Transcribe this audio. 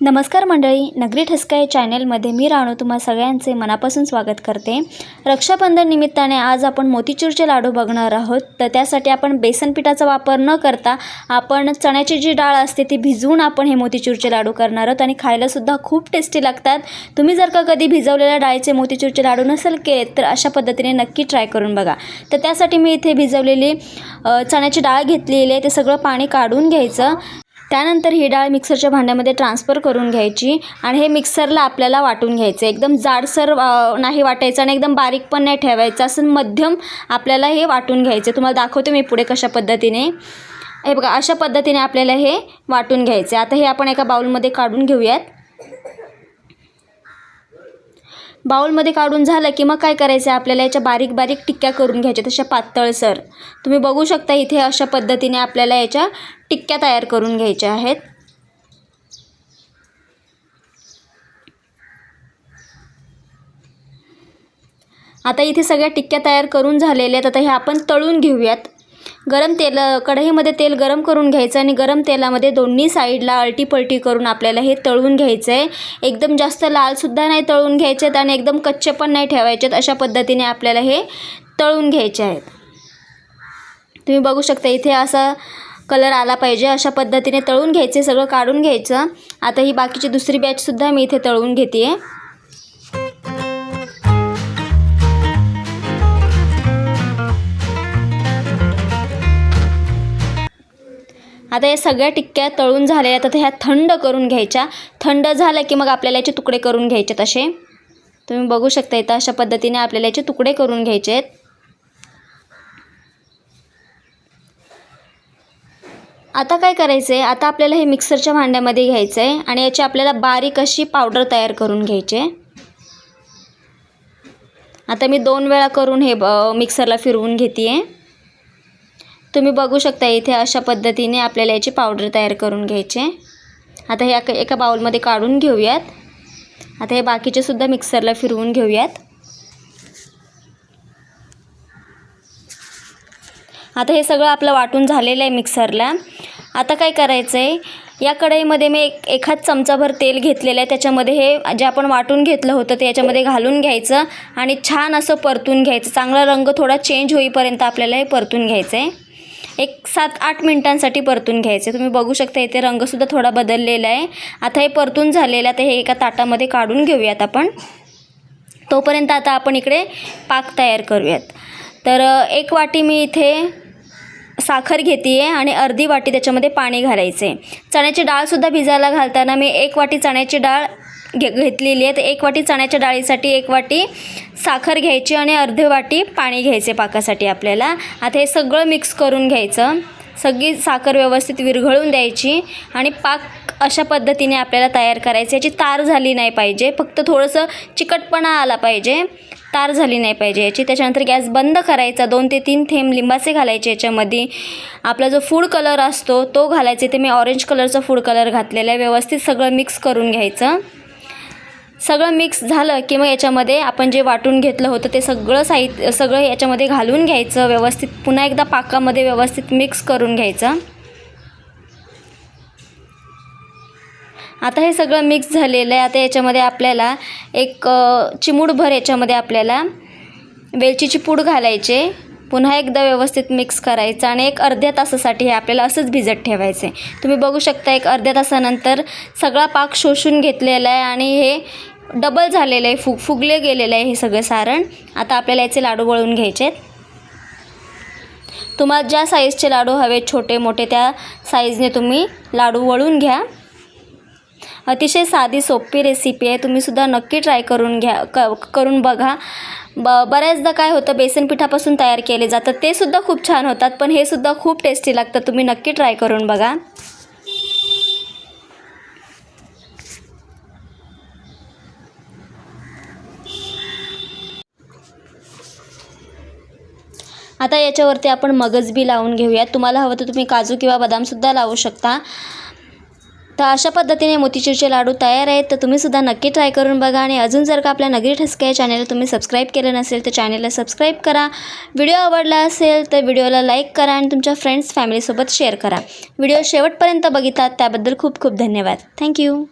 नमस्कार मंडळी नगरी ठसका या चॅनेलमध्ये मी राणू तुम्हा सगळ्यांचे मनापासून स्वागत करते. रक्षाबंधन निमित्ताने आज आपण मोतीचूरचे लाडू बघणार आहोत. तर त्यासाठी आपण बेसन पिठाचा वापर न करता आपण चण्याची जी डाळ असते ती भिजवून आपण हे मोतीचूरचे लाडू करणार आहोत आणि खायलासुद्धा खूप टेस्टी लागतात. तुम्ही जर का कधी भिजवलेल्या डाळीचे मोतीचूरचे लाडू नसेल केले तर अशा पद्धतीने नक्की ट्राय करून बघा. तर त्यासाठी मी इथे भिजवलेली चण्याची डाळ घेतलेली आहे. ते सगळं पाणी काढून घ्यायचं. त्यानंतर ही डाळ मिक्सरच्या भांड्यामध्ये ट्रान्सफर करून घ्यायची आणि हे मिक्सरला आपल्याला वाटून घ्यायचं. एकदम जाडसर नाही वाटायचं आणि एकदम बारीक पण नाही ठेवायचं. असं मध्यम आपल्याला हे वाटून घ्यायचं. तुम्हाला दाखवते मी पुढे कशा पद्धतीने. हे बघा अशा पद्धतीने आपल्याला हे वाटून घ्यायचे आता हे आपण एका बाउलमध्ये काढून घेऊयात. बाउलमध्ये काढून झालं की मग काय करायचं? आहे आपल्याला याच्या बारीक बारीक टिक्क्या करून घ्यायच्या तशा पातळसर तुम्ही बघू शकता इथे अशा पद्धतीने आपल्याला याच्या टिक्क्या तयार करून घ्यायच्या आहेत. आता इथे सगळ्या टिक्क्या तयार करून झालेल्या आहेत. आता हे आपण तळून घेऊयात. गरम तेल कढईमध्ये तेल गरम करून घ्यायचं आणि गरम तेलामध्ये दोन्ही साईडला अलटीपलटी करून आपल्याला हे तळून घ्यायचं आहे एकदम जास्त लालसुद्धा नाही तळून घ्यायचे आहेत आणि एकदम कच्चे पण नाही ठेवायचे आहेत अशा पद्धतीने आपल्याला हे तळून घ्यायचे आहेत. तुम्ही बघू शकता इथे असा कलर आला पाहिजे अशा पद्धतीने तळून घ्यायचे सगळं काढून घ्यायचं. आता ही बाकीची दुसरी बॅचसुद्धा मी इथे तळून घेते आहे आता या सगळ्या टिक्क्या तळून झालेल्या आहेत. आता ह्या थंड करून घ्यायच्या. थंड झालं की मग आपल्याला याचे तुकडे करून घ्यायचे तसे. तुम्ही बघू शकता इथं अशा पद्धतीने आपल्याला याचे तुकडे करून घ्यायचे आहेत. आता काय करायचं आहे आता आपल्याला हे मिक्सरच्या भांड्यामध्ये घ्यायचं आहे आणि याची आपल्याला बारीक अशी पावडर तयार करून घ्यायची आहे. आता मी दोन वेळा करून हे ब- मिक्सरला फिरवून घेते आहे तुम्ही बघू शकता इथे अशा पद्धतीने आपल्याला याची पावडर तयार करून घ्यायची. आहे आता हे एका एका बाउलमध्ये काढून घेऊयात. आता हे बाकीचे सुद्धा मिक्सरला फिरवून घेऊयात. आता हे सगळं आपलं वाटून झालेलं आहे मिक्सरला आता काय करायचं आहे या कढईमध्ये मी एक एखाद चमचाभर तेल घेतलेलं आहे. त्याच्यामध्ये हे जे आपण वाटून घेतलं होतं ते याच्यामध्ये घालून घ्यायचं आणि छान असं परतून घ्यायचं. चांगला रंग थोडा चेंज होईपर्यंत आपल्याला हे परतून घ्यायचं आहे एक सात आठ मिनिटांसाठी परतून घ्यायचे. तुम्ही बघू शकता इथे रंगसुद्धा थोडा बदललेला आहे. आता हे परतून झालेलं आहे. तर हे एका ताटामध्ये काढून घेऊयात आपण. तोपर्यंत आता आपण इकडे पाक तयार करूयात. तर एक वाटी मी इथे साखर घेते आहे आणि अर्धी वाटी त्याच्यामध्ये पाणी घालायचं आहे चण्याची डाळसुद्धा भिजायला घालताना मी एक वाटी चण्याची डाळ घे घेतलेली आहे. तर एक वाटी चण्याच्या डाळीसाठी एक वाटी साखर घ्यायची आणि अर्धी वाटी पाणी घ्यायचे पाकासाठी आपल्याला. आता हे सगळं मिक्स करून घ्यायचं. सगळी साखर व्यवस्थित विरघळून द्यायची आणि पाक अशा पद्धतीने आपल्याला तयार करायचं. याची तार झाली नाही पाहिजे. फक्त थोडंसं चिकटपणा आला पाहिजे. तार झाली नाही पाहिजे याची. त्याच्यानंतर गॅस बंद करायचा. दोन ते तीन थेंब लिंबाचे घालायचे याच्यामध्ये. आपला जो फूड कलर असतो तो घालायचे. ते मी ऑरेंज कलरचा फूड कलर घातलेला आहे. व्यवस्थित सगळं मिक्स करून घ्यायचं. सगळं मिक्स झालं की मग याच्यामध्ये आपण जे वाटून घेतलं होतं ते सगळं साहित्य सगळं याच्यामध्ये घालून घ्यायचं व्यवस्थित पुन्हा एकदा पाकामध्ये व्यवस्थित मिक्स करून घ्यायचं. आता हे सगळं मिक्स झालेलं आहे. आता याच्यामध्ये आपल्याला एक चिमूडभर चिमूटभर याच्यामध्ये आपल्याला वेलचीची पूड घालायचे पुन्हा एकदा व्यवस्थित मिक्स करायचं आणि एक अर्ध्या तासासाठी हे आपल्याला असंच भिजत ठेवायचं आहे तुम्ही बघू शकता एक अर्ध्या तासानंतर सगळा पाक शोषून घेतलेला आहे आणि हे डबल झालेलं आहे फुग फुगले गेलेलं आहे हे सगळं सारण. आता आपल्याला याचे लाडू वळून घ्यायचे आहेत तुम्हाला ज्या साईजचे लाडू हवे छोटे मोठे त्या साईजने तुम्ही लाडू वळून घ्या. अतिशय साधी सोपी रेसिपी आहे. तुम्हीसुद्धा नक्की ट्राय करून घ्या क करून बघा. ब बऱ्याचदा काय होतं बेसन पिठापासून तयार केले जातात. ते सुद्धा खूप छान होतात पण हे सुद्धा खूप टेस्टी लागतं. तुम्ही नक्की ट्राय करून बघा. आता याच्यावरती आपण मगज बी लावून घेऊयात. तुम्हाला हवं तर तुम्ही काजू किंवा बदामसुद्धा लावू शकता. तर अशा पद्धतीने मोतीचूरचे लाडू तयार आहेत. तर तुम्हीसुद्धा नक्की ट्राय करून बघा आणि अजून जर का आपल्या नगरी ठसका या चॅनलला तुम्ही सबस्क्राईब केलं नसेल तर चॅनलला सबस्क्राईब करा. व्हिडिओ आवडला असेल तर व्हिडिओला लाईक करा आणि तुमच्या फ्रेंड्स फॅमिलीसोबत शेअर करा. व्हिडिओ शेवटपर्यंत बघितलात त्याबद्दल खूप खूप धन्यवाद. थँक्यू